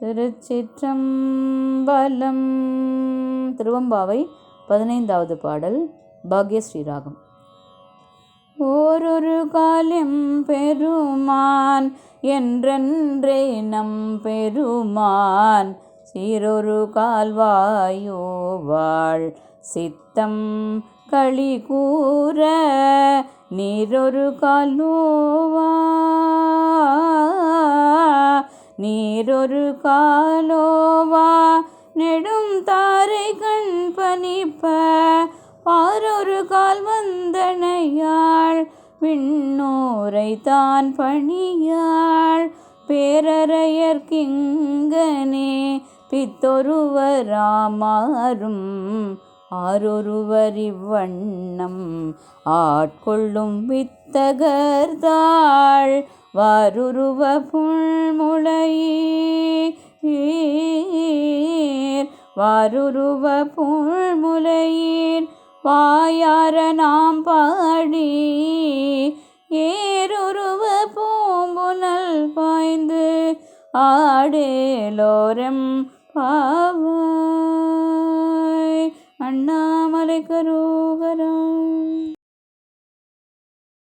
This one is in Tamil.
திருச்சிற்றம்பலம். திருவம்பாவை பதினைந்தாவது பாடல் பாக்யஸ்ரீ ராகம் ஓரொரு காலம் பெருமான் என்றென்றே நம் பெருமான். சீரொரு கால்வாயோவாள் சித்தம் களி கூற நீரொரு காலோவா நீரொரு காலோவா நெடும் தாரை கண் பனிப்ப பாரொரு கால் வந்தனையாள் விண்ணோரை தான் பணியாள். பேரறையர்க்கிங்கனே பித்தொருவராமாறும் ஆரொருவர் இவ்வண்ணம் ஆட்கொள்ளும் வித்தகர்தாள். வாருருவ புல்முளையீர் வாருருவ புல்முலையீர் வாயார நாம் பாடி ஏருருவ பூம்புனல் பாய்ந்து ஆடேலோரம் பாவாய். அண்ணாமலை கரோகரம்